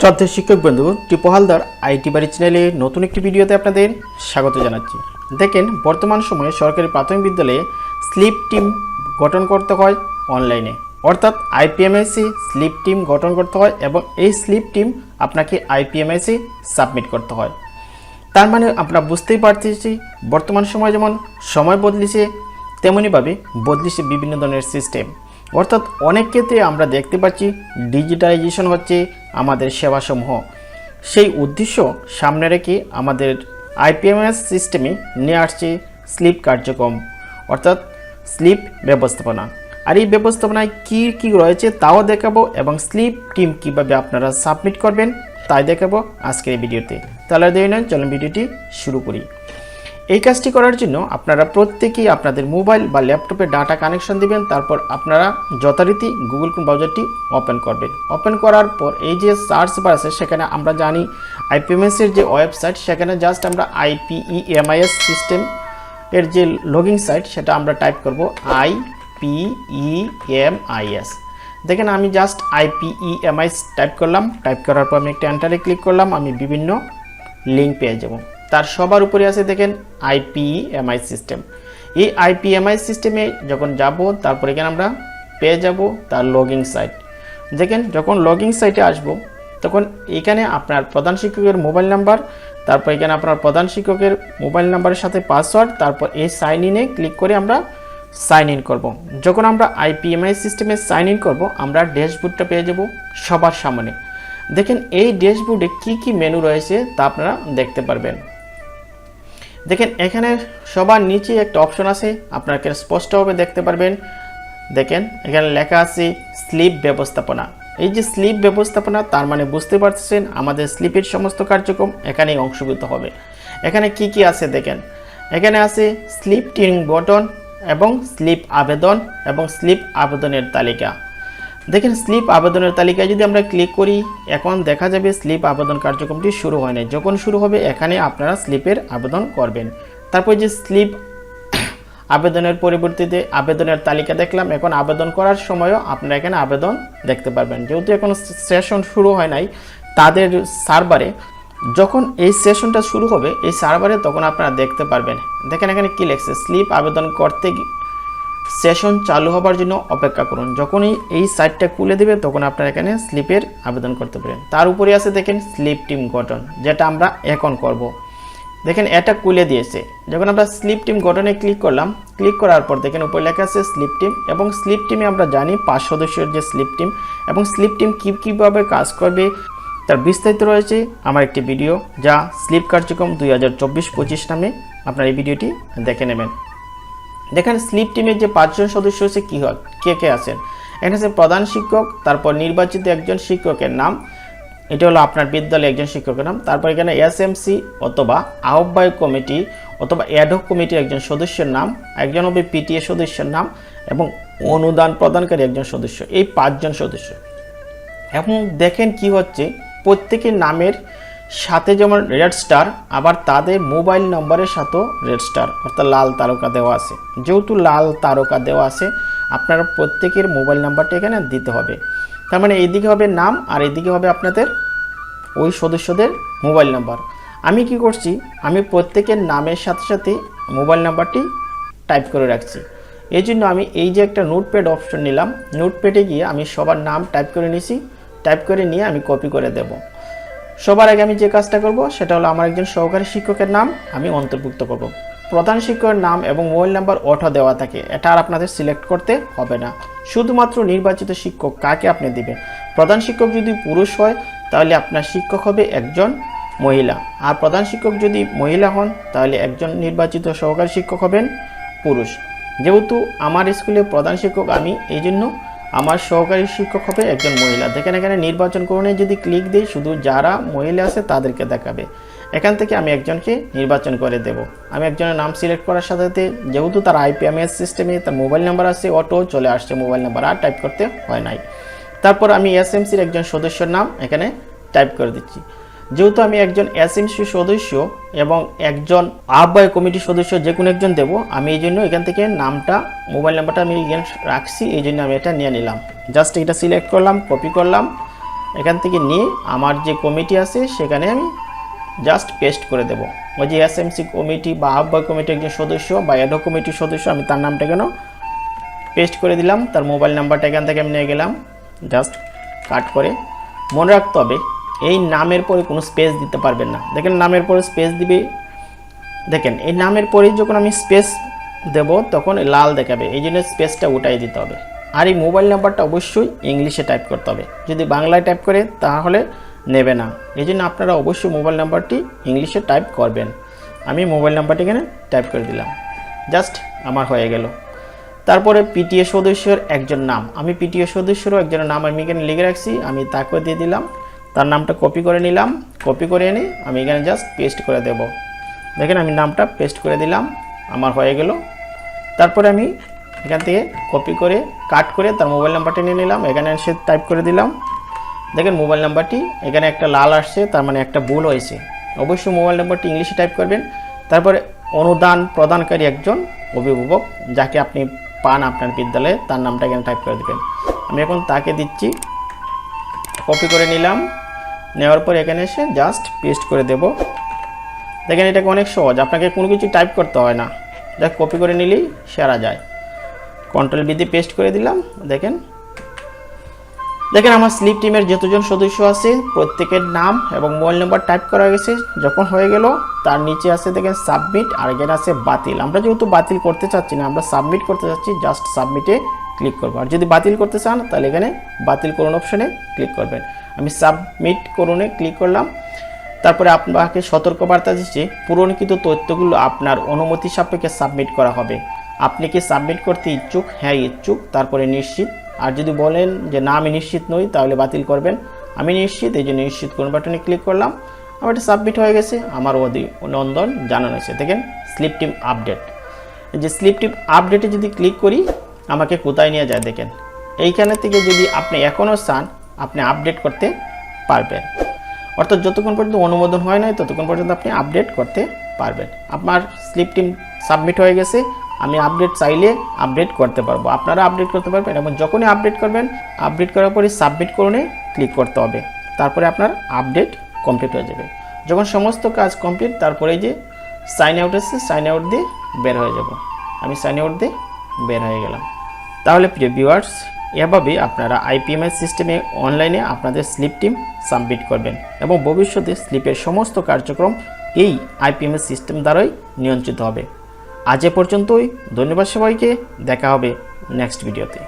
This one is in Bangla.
শ্রদ্ধেয় শিক্ষক বন্ধু টিপু হালদার আইটি বাড়ি চ্যানেলে নতুন একটি ভিডিওতে আপনাদের স্বাগত জানাচ্ছি। দেখেন, বর্তমান সময়ে সরকারি প্রাথমিক বিদ্যালয়ে স্লিপ টিম গঠন করতে হয় অনলাইনে। অর্থাৎ আইপিএমএসি স্লিপ টিম গঠন করতে হয় এবং এই স্লিপ টিম আপনাকে আইপিএমএসি সাবমিট করতে হয়। তার মানে আমরা বুঝতেই পারতেছি, বর্তমান সময় যেমন সময় বদলিছে তেমনইভাবে বদলিছে বিভিন্ন ধরনের সিস্টেম। অর্থাৎ অনেক ক্ষেত্রে আমরা দেখতে পাচ্ছি ডিজিটালাইজেশন হচ্ছে আমাদের সেবাসমূহ। সেই উদ্দেশ্য সামনে রেখে আমাদের আইপিএমএস সিস্টেমে নিয়ে আসছে স্লিপ কার্যক্রম, অর্থাৎ স্লিপ ব্যবস্থাপনা। আর এই ব্যবস্থাপনায় কী কী রয়েছে তাও দেখাবো এবং স্লিপ টিম কীভাবে আপনারা সাবমিট করবেন তাই দেখাবো আজকের ভিডিওতে। তাহলে দেরি নয়, চলুন ভিডিওটি শুরু করি। এই কাজটি করার জন্য আপনারা প্রত্যেকেই আপনাদের মোবাইল বা ল্যাপটপে ডাটা কানেকশন দিবেন, তারপর আপনারা যথারীতি গুগল ক্রোম ব্রাউজারটি ওপেন করবেন। ওপেন করার পর এই যে সার্চ বার আছে, সেখানে আমরা জানি আইপিএমএস এর যে ওয়েবসাইট, সেখানে জাস্ট আমরা আইপিইএমআইএস সিস্টেম এর যে লগিং সাইট সেটা আমরা টাইপ করব আই পিইএমআইএস দেখেন আমি জাস্ট আইপিইএমআই টাইপ করলাম। টাইপ করার পর আমি একটা এন্টারে ক্লিক করলাম, আমি বিভিন্ন লিঙ্ক পেয়ে যাব। তার সবার উপরে আছে দেখেন আইপিএমআই সিস্টেম এই আইপিএমআই সিস্টেমে যখন যাব, তারপর এখানে আমরা পেয়ে যাব তার লগিং সাইট দেখেন, যখন লগিং সাইটে আসব, তখন এখানে আপনার প্রধান শিক্ষকের মোবাইল নাম্বার তারপর এখানে আপনার প্রধান শিক্ষকের মোবাইল নাম্বারের সাথে পাসওয়ার্ড তারপর এই সাইন ইনে ক্লিক করে আমরা সাইন ইন করব। যখন আমরা আইপিএমআই সিস্টেমে সাইন ইন করব, আমরা ড্যাশবোর্ডটা পেয়ে যাব সবার সামনে। দেখেন, এই ড্যাশবোর্ডে কি কি মেনু রয়েছে তা আপনারা দেখতে পারবেন। দেখেন, এখানে সবার নিচে একটা অপশন আছে। আপনারা স্পষ্টভাবে দেখতে পারবেন। দেখেন, এখানে লেখা আছে স্লিপ ব্যবস্থাপনা। এই যে স্লিপ ব্যবস্থাপনা, তার মানে বুঝতে পারছেন আমাদের স্লিপের সমস্ত কার্যক্রম এখানেই অংশভূত হবে। এখানে কি কি আছে দেখেন? এখানে আছে স্লিপ টিং বটন এবং স্লিপ আবেদন এবং স্লিপ আবেদনের তালিকা। দেখেন স্লিপ আবেদনের তালিকায় যদি আমরা ক্লিক করি, এখন দেখা যাবে স্লিপ আবেদন কার্যক্রমটি শুরু হয় না যখন শুরু হবে, এখানে আপনারা স্লিপের আবেদন করবেন। তারপর যে স্লিপ আবেদনের পরিবর্তিতে আবেদনের তালিকা দেখলাম, এখন আবেদন করার সময়ও আপনারা এখানে আবেদন দেখতে পারবেন। যেহেতু এখন সেশন শুরু হয় নাই, তাদের সার্ভারে যখন এই সেশনটা শুরু হবে, এই সার্ভারে তখন আপনারা দেখতে পারবেন। দেখেন এখানে কি লেখছে, স্লিপ আবেদন করতে সেশন চালু হবার জন্য অপেক্ষা করুন। যখনই এই সাইটটা খুলে দেবে, তখন আপনারা এখানে স্লিপের আবেদন করতে পারেন। তার উপরে আছে দেখেন স্লিপ টিম গঠন, যেটা আমরা এখন করব। দেখেন এটা খুলে দিয়েছে। যখন আমরা স্লিপ টিম গঠনে ক্লিক করলাম ক্লিক করার পর দেখেন উপরে লেখা আছে স্লিপ টিম এবং স্লিপ টিমে আমরা জানি পাঁচ সদস্যের যে স্লিপ টিম এবং স্লিপ টিম কী কীভাবে কাজ করবে। তার বিস্তারিত রয়েছে আমার একটি ভিডিও যা স্লিপ কার্যক্রম দুই হাজার চব্বিশ পঁচিশ নামে। আপনার এই ভিডিওটি দেখে নেবেন। দেখেন স্লিপ টিমের যে পাঁচজন সদস্য হচ্ছে কী হয়? কে কে আছেন? এখানে আছে প্রধান শিক্ষক, তারপর নির্বাচিত একজন শিক্ষকের নাম, এটা হলো আপনার বিদ্যালয়ে একজন শিক্ষকের নাম, তারপর এখানে এসএমসি অথবা আহ্বায়ক কমিটি অথবা অ্যাডহক কমিটির একজন সদস্যের নাম, একজন হবে পিটিএ সদস্যের নাম এবং অনুদান প্রদানকারী একজন সদস্য, এই পাঁচজন সদস্য। এবং দেখেন কি হচ্ছে, প্রত্যেকের নামের সাথে যেমন রেড স্টার, আবার তাদের মোবাইল নম্বরের সাথেও রেড স্টার, অর্থাৎ লাল তারকা দেওয়া আছে। যেহেতু লাল তারকা দেওয়া আছে, আপনারা প্রত্যেকের মোবাইল নাম্বারটা এখানে দিতে হবে। তার মানে এইদিকে হবে নাম, আর এইদিকে হবে আপনাদের ওই সদস্যদের মোবাইল নাম্বার। আমি কি করছি? আমি প্রত্যেকের নামের সাথে সাথে মোবাইল নাম্বারটি টাইপ করে রাখছি। এই জন্য আমি এই যে একটা নোটপ্যাড অপশন নিলাম, নোটপ্যাডে গিয়ে আমি সবার নাম টাইপ করে নিছি। টাইপ করে নিয়ে আমি কপি করে দেব। সবার আগে আমি যে কাজটা করব, সেটা হলো আমার একজন সহকারী শিক্ষকের নাম আমি অন্তর্ভুক্ত করব। প্রধান শিক্ষকের নাম এবং মোবাইল নাম্বার অটো দেওয়া থাকে, এটা আর আপনাদের সিলেক্ট করতে হবে না। শুধুমাত্র নির্বাচিত শিক্ষক কাকে আপনি দিবেন? প্রধান শিক্ষক যদি পুরুষ হয়, তাহলে আপনার শিক্ষক হবে একজন মহিলা। আর প্রধান শিক্ষক যদি মহিলা হন, তাহলে একজন নির্বাচিত সহকারী শিক্ষক হবেন পুরুষ। যেহেতু আমার স্কুলে প্রধান শিক্ষক আমি এই জন্য আমার সহকারী শিক্ষক হবে একজন মহিলা। দেখেন এখানে নির্বাচন করণে যদি ক্লিক দিই, শুধু যারা মহিলা আছে তাদেরকে দেখাবে। এখান থেকে আমি একজনকে নির্বাচন করে দেব। আমি একজনের নাম সিলেক্ট করার সাথে সাথে যেহেতু তার আইপিএমএস সিস্টেমে তার মোবাইল নাম্বার আছে অটো চলে আসছে মোবাইল নাম্বার আর টাইপ করতে হয় নাই। তারপর আমি এসএমসির একজন সদস্যর নাম এখানে টাইপ করে দিচ্ছি। যেহেতু আমি একজন এসএমসি সদস্য এবং একজন আহ্বায়ক কমিটির সদস্য, যে কোনো একজন দেব, আমি এই জন্য এখান থেকে নামটা, মোবাইল নাম্বারটা আমি এখানে রাখছি, এই জন্য আমি এটা নিয়ে নিলাম। জাস্ট এটা সিলেক্ট করলাম, কপি করলাম, এখান থেকে নিয়ে আমার যে কমিটি আছে সেখানে আমি জাস্ট পেস্ট করে দেব। ওই যে এসএমসি কমিটি বা আহ্বায়ক কমিটির একজন সদস্য বা অ্যাডো কমিটির সদস্য, আমি তার নামটা কেন পেস্ট করে দিলাম, তার মোবাইল নাম্বারটা এখান থেকে আমি নিয়ে গেলাম, জাস্ট কাট করে। মনে রাখতে হবে এই নামের পরে কোনো স্পেস দিতে পারবেন না। দেখেন নামের পরে স্পেস দিবে। দেখেন, এই নামের পরে যখন আমি স্পেস দেব, তখন লাল দেখাবে। এই জন্য স্পেসটা উঠাই দিতে হবে। আর এই মোবাইল নাম্বারটা অবশ্যই ইংলিশে টাইপ করতে হবে। যদি বাংলায় টাইপ করে, তাহলে নেবে না। এই জন্য আপনারা অবশ্যই মোবাইল নাম্বারটি ইংলিশে টাইপ করবেন। আমি মোবাইল নাম্বারটি এখানে টাইপ করে দিলাম। জাস্ট আমার হয়ে গেল। তারপরে পিটিএ সদস্যের একজন নাম। আমি পিটিএ সদস্যেরও একজনের নাম আমি এখানে লিখে রাখছি। আমি তাকেও দিয়ে দিলাম। তার নামটা কপি করে নিলাম। কপি করে এনে আমি এখানে জাস্ট পেস্ট করে দেব। দেখেন আমি নামটা পেস্ট করে দিলাম, আমার হয়ে গেল। তারপরে আমি এখান থেকে কপি করে কাট করে তার মোবাইল নাম্বারটা নিয়ে নিলাম। এখানে এসে টাইপ করে দিলাম। দেখেন মোবাইল নাম্বারটি এখানে একটা লাল আসছে, তার মানে একটা ভুল হয়েছে। অবশ্যই মোবাইল নাম্বারটি ইংলিশে টাইপ করবেন। তারপরে অনুদান প্রদানকারী একজন অভিভাবক, যাকে আপনি পান আপনার বিদ্যালয়ে, তার নামটা এখানে টাইপ করে দেবেন। আমি এখন তাকে দিচ্ছি। কপি করে নিলাম। নেওয়ার পর এখানে এসে জাস্ট পেস্ট করে দেব। দেখেন এটাকে অনেক সহজ, আপনাকে কোনো কিছু টাইপ করতে হয় না। যা কপি করে নিলেই সেরা যায়। কন্ট্রোল বিধি পেস্ট করে দিলাম, দেখেন। দেখেন, আমার স্লিপ টিমের যতজন সদস্য আছে, প্রত্যেকের নাম এবং মোবাইল নাম্বার টাইপ করা গেছে। যখন হয়ে গেল, তার নিচে আছে দেখেন সাবমিট আর এখানে আছে বাতিল। আমরা যেহেতু বাতিল করতে চাচ্ছি না, আমরা সাবমিট করতে চাচ্ছি জাস্ট সাবমিটে ক্লিক করব। আর যদি বাতিল করতে চান, তাহলে এখানে বাতিল করুন অপশনে ক্লিক করবেন। আমি সাবমিট করুনে ক্লিক করলাম। তারপরে আপনাকে সতর্কবার্তা দিচ্ছে পূরণকৃত তথ্যগুলো আপনার অনুমতি সাপেক্ষে সাবমিট করা হবে। আপনি কি সাবমিট করতে ইচ্ছুক? হ্যাঁ ইচ্ছুক। তারপরে নিশ্চিত। আর যদি বলেন যে না, আমি নিশ্চিত নই, তাহলে বাতিল করবেন। আমি নিশ্চিত, এই জন্য নিশ্চিত কোন বাটনে ক্লিক করলাম। আমার এটা সাবমিট হয়ে গেছে। আমার অধি নন্দন জানানো হয়েছে। দেখেন স্লিপ টিম আপডেট যে স্লিপ টিম আপডেটে যদি ক্লিক করি আমাকে কোথায় নিয়ে যায় দেখেন। এইখানে থেকে যদি আপনি এখনও চান, আপনি আপডেট করতে পারবেন। অর্থাৎ যতক্ষণ পর্যন্ত অনুমোদন হয় নাই, ততক্ষণ পর্যন্ত আপনি আপডেট করতে পারবেন। আপনার স্লিপ টিম সাবমিট হয়ে গেছে, আমি আপডেট চাইলে আপডেট করতে পারব। আপনারা আপডেট করতে পারবেন এবং যখনই আপডেট করবেন আপডেট করার পরে সাবমিট করুনে ক্লিক করতে হবে। তারপরে আপনার আপডেট কমপ্লিট হয়ে যাবে। যখন সমস্ত কাজ কমপ্লিট তারপরে যে সাইন আউট আছে সাইন আউট দিয়ে বের হয়ে যাব। আমি সাইন আউট দিয়ে বের হয়ে গেলাম। তাহলে প্রিয় ভিউয়ার্স এভাবে আপনারা আইপিএমএস সিস্টেমে অনলাইনে আপনাদের স্লিপ টিম সাবমিট করবেন এবং ভবিষ্যতে স্লিপের সমস্ত কার্যক্রম এই আইপিএমএস সিস্টেম দ্বারাই নিয়ন্ত্রিত হবে। আজ এ পর্যন্তই, ধন্যবাদ সবাইকে, দেখা হবে নেক্সট ভিডিওতে